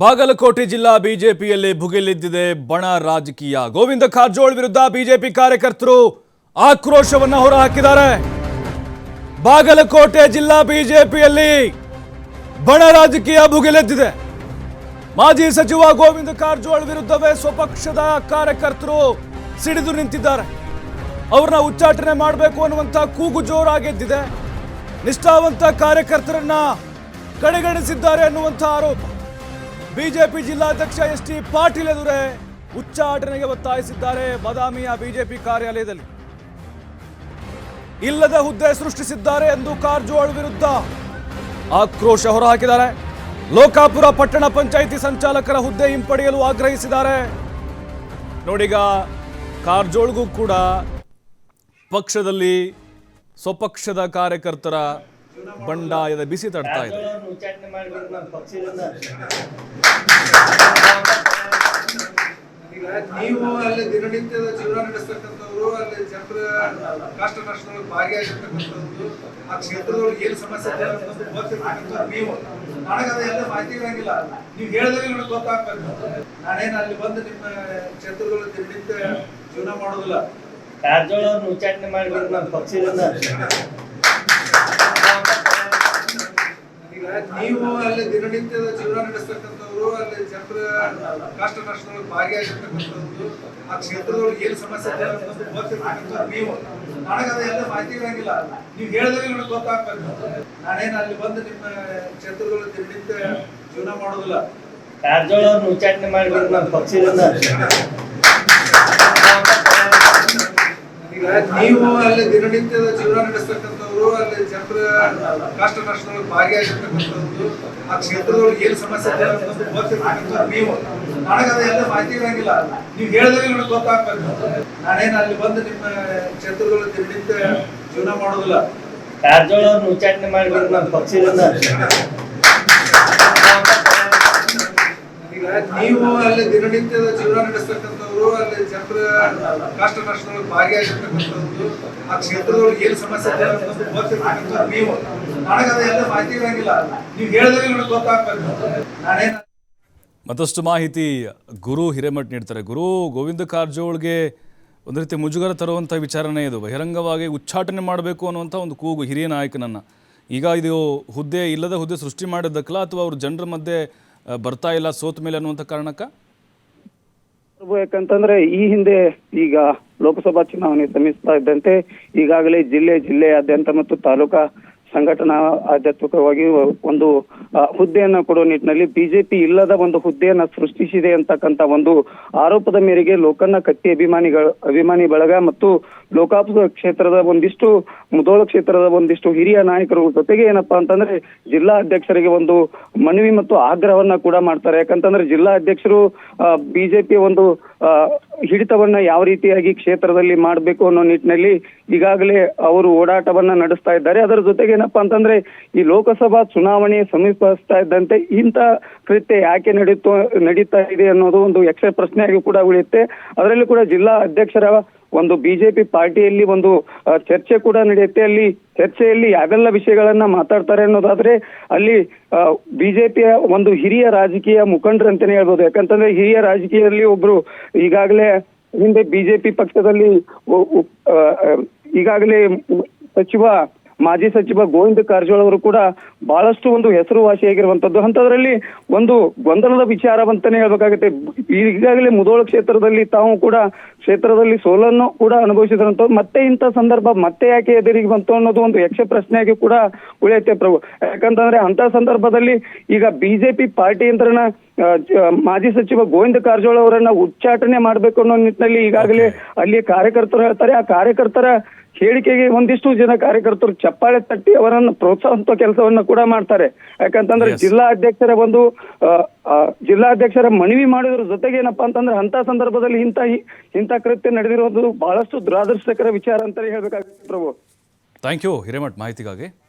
ಬಾಗಲಕೋಟೆ ಜಿಲ್ಲಾ ಬಿಜೆಪಿಯಲ್ಲಿ ಭುಗಿಲೆದ್ದಿದೆ ಬಣ ರಾಜಕೀಯ. ಗೋವಿಂದ ಕಾರಜೋಳ್ ವಿರುದ್ಧ ಬಿಜೆಪಿ ಕಾರ್ಯಕರ್ತರು ಆಕ್ರೋಶವನ್ನು ಹೊರಹಾಕಿದ್ದಾರೆ. ಬಾಗಲಕೋಟೆ ಜಿಲ್ಲಾ ಬಿಜೆಪಿಯಲ್ಲಿ ಬಣ ರಾಜಕೀಯ ಭುಗಿಲೆದ್ದಿದೆ. ಮಾಜಿ ಸಚಿವ ಗೋವಿಂದ ಕಾರಜೋಳ್ ವಿರುದ್ಧವೇ ಸ್ವಪಕ್ಷದ ಕಾರ್ಯಕರ್ತರು ಸಿಡಿದು ನಿಂತಿದ್ದಾರೆ. ಅವ್ರನ್ನ ಉಚ್ಚಾಟನೆ ಮಾಡಬೇಕು ಅನ್ನುವಂಥ ಕೂಗು ಜೋರಾಗೆದ್ದಿದೆ. ನಿಷ್ಠಾವಂತ ಕಾರ್ಯಕರ್ತರನ್ನ ಕಡೆಗಣಿಸಿದ್ದಾರೆ ಅನ್ನುವಂಥ ಆರೋಪ. ಬಿಜೆಪಿ ಜಿಲ್ಲಾಧ್ಯಕ್ಷ ಎಸ್ ಟಿ ಪಾಟೀಲ್ ಎದುರೇ ಉಚ್ಚಾಟನೆಗೆ ಒತ್ತಾಯಿಸಿದ್ದಾರೆ ಬಾದಾಮಿಯ ಬಿಜೆಪಿ ಕಾರ್ಯಾಲಯದಲ್ಲಿ. ಇಲ್ಲದ ಹುದ್ದೆ ಸೃಷ್ಟಿಸಿದ್ದಾರೆ ಎಂದು ಕಾರ್ಜೋಳ್ ವಿರುದ್ಧ ಆಕ್ರೋಶ ಹೊರಹಾಕಿದ್ದಾರೆ. ಲೋಕಾಪುರ ಪಟ್ಟಣ ಪಂಚಾಯಿತಿ ಸಂಚಾಲಕರ ಹುದ್ದೆ ಹಿಂಪಡೆಯಲು ಆಗ್ರಹಿಸಿದ್ದಾರೆ. ನೋಡಿಗ ಕಾರ್ಜೋಳ್ಗೂ ಕೂಡ ಪಕ್ಷದಲ್ಲಿ ಸ್ವಪಕ್ಷದ ಕಾರ್ಯಕರ್ತರ ಬಂಡಾಯದ ಬಿಸಿ ತಡ್ತಾ ಇದೆ. ನೀವು ಅಲ್ಲಿ ದಿನನಿತ್ಯದ ಜೀವನ ನಡೆಸ್ತಕ್ಕಂಥವ್ರು ಅಲ್ಲಿ ಜನರ ಕಷ್ಟ ನಷ್ಟದೊಳಗೆ ಭಾಗಿಯಾಗಿರ್ತಕ್ಕಂಥವ್ರು ಆ ಕ್ಷೇತ್ರದೊಳಗೆ ಏನು ಸಮಸ್ಯೆ ಇದೆ ಅನ್ನೋದು ಗೊತ್ತಿರ್ತಕ್ಕಂಥವ್ರು ನೀವು. ನನಗೆ ಅದೆಲ್ಲ ಮಾಹಿತಿ ಇರಂಗಿಲ್ಲ. ನೀವು ಹೇಳಿದಾಗ ನನಗೆ ಗೊತ್ತಾಗ್ಬೇಕು. ನಾನೇನು ಅಲ್ಲಿ ಬಂದು ನಿಮ್ಮ ಕ್ಷೇತ್ರದೊಳಗೆ ದಿನನಿತ್ಯ ಜೀವನ ಮಾಡೋದಿಲ್ಲ. ಉಚ್ಚಾಟನೆ ನಮ್ಮ ಪಕ್ಷದಿಂದ ಈಗ ನೀವು ಅಲ್ಲಿ ದಿನನಿತ್ಯದ ಜೀವನ ನಡೆಸ್ತಕ್ಕಂಥವ್ರು ಅಲ್ಲಿ ಜನರ ಕಷ್ಟ ನಷ್ಟದೊಳಗೆ ಭಾಗಿಯಾಗಿರ್ತಕ್ಕಂಥವ್ರು ಆ ಕ್ಷೇತ್ರದೊಳಗೆ ಏನು ಸಮಸ್ಯೆ ಇದೆ ಅನ್ನೋದು ಗೊತ್ತಿರ್ತಕ್ಕಂಥವ್ರು ನೀವು. ನನಗೆ ಅದೆಲ್ಲ ಮಾಹಿತಿ ಇರಂಗಿಲ್ಲ. ನೀವು ಹೇಳಿದ್ರೆ ನನಗೆ ಗೊತ್ತಾಗ್ಬೇಕು ನಾನೇನು ಅಲ್ಲಿ ಬಂದು ನಿಮ್ಮ ಕ್ಷೇತ್ರದೊಳಗೆ ದಿನನಿತ್ಯ ಜೀವನ ಮಾಡೋದಿಲ್ಲ. ಕಾರಜೋಳವ್ರನ್ನ ಉಚ್ಚಾಟನೆ ಮಾಡಿಬಿಟ್ಟು ನಮ್ಮ ಪಕ್ಷದಿಂದ. ಈಗ ನೀವು ಅಲ್ಲಿ ದಿನನಿತ್ಯದ ಜೀವನ ನಡೆಸ್ತಕ್ಕಂಥವ್ರು ಅಲ್ಲಿ ಜನರ ಕಷ್ಟ ನಷ್ಟದೊಳಗೆ ಭಾಗಿಯಾಗಿರ್ತಕ್ಕಂಥದ್ದು. ಆ ಕ್ಷೇತ್ರದೊಳಗೆ ಏನು ಸಮಸ್ಯೆ ಇದೆ ಅನ್ನೋದು ಗೊತ್ತಿರ್ತಕ್ಕಂಥವ್ರು ನೀವು. ನನಗೆ ಎಲ್ಲ ಮಾಹಿತಿ ಇರಂಗಿಲ್ಲ. ನೀವು ಹೇಳಿದ್ರೆ ನನಗೆ ಗೊತ್ತಾಗ್ಬೇಕು. ನಾನೇನು ಅಲ್ಲಿ ಬಂದು ನಿಮ್ಮ ಕ್ಷೇತ್ರದೊಳಗೆ ದಿನನಿತ್ಯ ಜೀವನ ಮಾಡೋದಿಲ್ಲ. ಕಾರ್ಜೋಳ ಉಚ್ಚಾಟನೆ ಮಾಡಿ ನಮ್ಮ ಪಕ್ಷದಿಂದ ಈಗ ನೀವು ಅಲ್ಲಿ ದಿನನಿತ್ಯದ ಜೀವನ ನಡೆಸ್ತಕ್ಕಂಥವ್ರು, ಅಲ್ಲಿ ಜನರ ಕಷ್ಟ ನಷ್ಟದೊಳಗೆ ಭಾಗಿಯಾಗಿರ್ತಕ್ಕಂಥವ್ರು ಆ ಕ್ಷೇತ್ರದೊಳಗೆ ಏನು ಸಮಸ್ಯೆ ಇದೆ ಅನ್ನೋದು ಗೊತ್ತಿರ್ತಕ್ಕಂಥವ್ರು ನೀವು. ನನಗೆ ಅದೆಲ್ಲ ಮಾಹಿತಿ ಇರಂಗಿಲ್ಲ. ನೀವು ಹೇಳಿದ್ರೆ ನನಗೆ ಗೊತ್ತಾಗ್ಬೇಕು ನಾನೇ ಮತ್ತಷ್ಟು ಮಾಹಿತಿ ಗುರು ಹಿರೇಮಠ್ ನೀಡ್ತಾರೆ. ಗುರು ಗೋವಿಂದ ಕಾರಜೋಳ್ಗೆ ಒಂದು ರೀತಿ ಮುಜುಗರ ತರುವಂಥ ವಿಚಾರನೇ ಇದು. ಬಹಿರಂಗವಾಗಿ ಉಚ್ಚಾಟನೆ ಮಾಡಬೇಕು ಅನ್ನುವಂಥ ಒಂದು ಕೂಗು ಹಿರಿಯ ನಾಯಕನನ್ನು. ಈಗ ಇದು ಹುದ್ದೆ ಇಲ್ಲದ ಹುದ್ದೆ ಸೃಷ್ಟಿ ಮಾಡಿದ್ದಕ್ಕಲ್ಲ, ಅಥವಾ ಅವ್ರ ಜನರ ಮಧ್ಯೆ ಬರ್ತಾ ಇಲ್ಲ ಸೋತ ಮೇಲೆ ಅನ್ನುವಂಥ ಕಾರಣಕ್ಕ? ಯಾಕಂತಂದ್ರೆ ಈ ಹಿಂದೆ ಈಗ ಲೋಕಸಭಾ ಚುನಾವಣೆ ಸಮೀಪಿಸ್ತಾ ಇದ್ದಂತೆ ಈಗಾಗಲೇ ಜಿಲ್ಲೆ ಜಿಲ್ಲೆಯಾದ್ಯಂತ ಮತ್ತು ತಾಲೂಕಾ ಸಂಘಟನಾ ಆಧ್ಯಾತ್ಮಿಕವಾಗಿ ಒಂದು ಹುದ್ದೆಯನ್ನ ಕೊಡುವ ನಿಟ್ಟಿನಲ್ಲಿ ಬಿಜೆಪಿ ಇಲ್ಲದ ಒಂದು ಹುದ್ದೆಯನ್ನ ಸೃಷ್ಟಿಸಿದೆ ಅಂತಕ್ಕಂತ ಒಂದು ಆರೋಪದ ಮೇರೆಗೆ ಲೋಕನ್ನ ಕಟ್ಟಿ ಅಭಿಮಾನಿಗಳ, ಅಭಿಮಾನಿ ಬಳಗ ಮತ್ತು ಲೋಕಾಪುರ ಕ್ಷೇತ್ರದ ಒಂದಿಷ್ಟು ಮುಧೋಳ ಕ್ಷೇತ್ರದ ಒಂದಿಷ್ಟು ಹಿರಿಯ ನಾಯಕರು ಜೊತೆಗೆ ಏನಪ್ಪಾ ಅಂತಂದ್ರೆ ಜಿಲ್ಲಾ ಅಧ್ಯಕ್ಷರಿಗೆ ಒಂದು ಮನವಿ ಮತ್ತು ಆಗ್ರಹವನ್ನ ಕೂಡ ಮಾಡ್ತಾರೆ. ಯಾಕಂತಂದ್ರೆ ಜಿಲ್ಲಾ ಅಧ್ಯಕ್ಷರು ಬಿಜೆಪಿ ಒಂದು ಹಿಡಿತವನ್ನ ಯಾವ ರೀತಿಯಾಗಿ ಕ್ಷೇತ್ರದಲ್ಲಿ ಮಾಡಬೇಕು ಅನ್ನೋ ನಿಟ್ಟಿನಲ್ಲಿ ಈಗಾಗಲೇ ಅವರು ಓಡಾಟವನ್ನ ನಡೆಸ್ತಾ ಇದ್ದಾರೆ. ಅದರ ಜೊತೆಗೆ ಏನಪ್ಪಾ ಅಂತಂದ್ರೆ ಈ ಲೋಕಸಭಾ ಚುನಾವಣೆ ಸಮೀಪಿಸ್ತಾ ಇದ್ದಂತೆ ಇಂತ ಕೃತ್ಯ ಯಾಕೆ ನಡೀತು, ನಡೀತಾ ಇದೆ ಅನ್ನೋದು ಒಂದು ಯಕ್ಷ ಪ್ರಶ್ನೆಯಾಗಿ ಕೂಡ ಉಳಿಯುತ್ತೆ. ಅದರಲ್ಲಿ ಕೂಡ ಜಿಲ್ಲಾ ಅಧ್ಯಕ್ಷರ ಒಂದು ಬಿಜೆಪಿ ಪಾರ್ಟಿಯಲ್ಲಿ ಒಂದು ಚರ್ಚೆ ಕೂಡ ನಡೆಯುತ್ತೆ. ಅಲ್ಲಿ ಚರ್ಚೆಯಲ್ಲಿ ಯಾವೆಲ್ಲ ವಿಷಯಗಳನ್ನ ಮಾತಾಡ್ತಾರೆ ಅನ್ನೋದಾದ್ರೆ ಅಲ್ಲಿ ಬಿಜೆಪಿಯ ಒಂದು ಹಿರಿಯ ರಾಜಕೀಯ ಮುಖಂಡರು ಅಂತಾನೆ ಹೇಳ್ಬೋದು. ಯಾಕಂತಂದ್ರೆ ಹಿರಿಯ ರಾಜಕೀಯದಲ್ಲಿ ಒಬ್ರು ಈಗಾಗಲೇ ಹಿಂದೆ ಬಿಜೆಪಿ ಪಕ್ಷದಲ್ಲಿ ಈಗಾಗಲೇ ಸಚಿವ ಮಾಜಿ ಸಚಿವ ಗೋವಿಂದ ಕಾರಜೋಳ ಅವರು ಕೂಡ ಬಹಳಷ್ಟು ಒಂದು ಹೆಸರುವಾಸಿಯಾಗಿರುವಂತದ್ದು. ಅಂತದ್ರಲ್ಲಿ ಒಂದು ಗೊಂದಲದ ವಿಚಾರವಂತಾನೆ ಹೇಳ್ಬೇಕಾಗುತ್ತೆ. ಈಗಾಗಲೇ ಮುದೋಳ ಕ್ಷೇತ್ರದಲ್ಲಿ ತಾವು ಕೂಡ ಕ್ಷೇತ್ರದಲ್ಲಿ ಸೋಲನ್ನು ಕೂಡ ಅನುಭವಿಸಿದ್ರಂತ ಮತ್ತೆ ಇಂಥ ಸಂದರ್ಭ ಮತ್ತೆ ಯಾಕೆ ಎದುರಿಗೆ ಬಂತು ಅನ್ನೋದು ಒಂದು ಯಕ್ಷ ಪ್ರಶ್ನೆಯಾಗಿ ಕೂಡ ಉಳಿಯುತ್ತೆ ಪ್ರಭು. ಯಾಕಂತಂದ್ರೆ ಅಂತ ಸಂದರ್ಭದಲ್ಲಿ ಈಗ ಬಿಜೆಪಿ ಪಾರ್ಟಿ ಯಂತ್ರನ ಆ, ಜ- ಮಾಜಿ ಸಚಿವ ಗೋವಿಂದ ಕಾರಜೋಳ ಅವರನ್ನ ಉಚ್ಚಾಟನೆ ಮಾಡಬೇಕು ಅನ್ನೋ ನಿಟ್ಟಿನಲ್ಲಿ ಈಗಾಗಲೇ ಅಲ್ಲಿ ಕಾರ್ಯಕರ್ತರು ಹೇಳ್ತಾರೆ. ಆ ಕಾರ್ಯಕರ್ತರ ಹೇಳಿಕೆಗೆ ಒಂದಿಷ್ಟು ಜನ ಕಾರ್ಯಕರ್ತರು ಚಪ್ಪಾಳೆ ತಟ್ಟಿ ಅವರನ್ನು ಪ್ರೋತ್ಸಾಹಿಸುವ ಕೆಲಸವನ್ನ ಕೂಡ ಮಾಡ್ತಾರೆ. ಯಾಕಂತಂದ್ರೆ Yes. ಜಿಲ್ಲಾ ಅಧ್ಯಕ್ಷರ ಒಂದು ಜಿಲ್ಲಾ ಅಧ್ಯಕ್ಷರ ಜಿಲ್ಲಾಧ್ಯಕ್ಷರ ಮನವಿ ಮಾಡೋದ್ರ ಜೊತೆಗೆ ಏನಪ್ಪಾ ಅಂತಂದ್ರೆ ಅಂತ ಸಂದರ್ಭದಲ್ಲಿ ಇಂತ ಇಂಥ ಕೃತ್ಯ ನಡೆದಿರೋದು ಬಹಳಷ್ಟು ದುರಾದೃಷ್ಟಕರ ವಿಚಾರ ಅಂತಾನೆ ಹೇಳ್ಬೇಕಾಗುತ್ತೆ ಪ್ರಭು. Thank you Hiremath. ಮಾಹಿತಿಗಾಗಿ.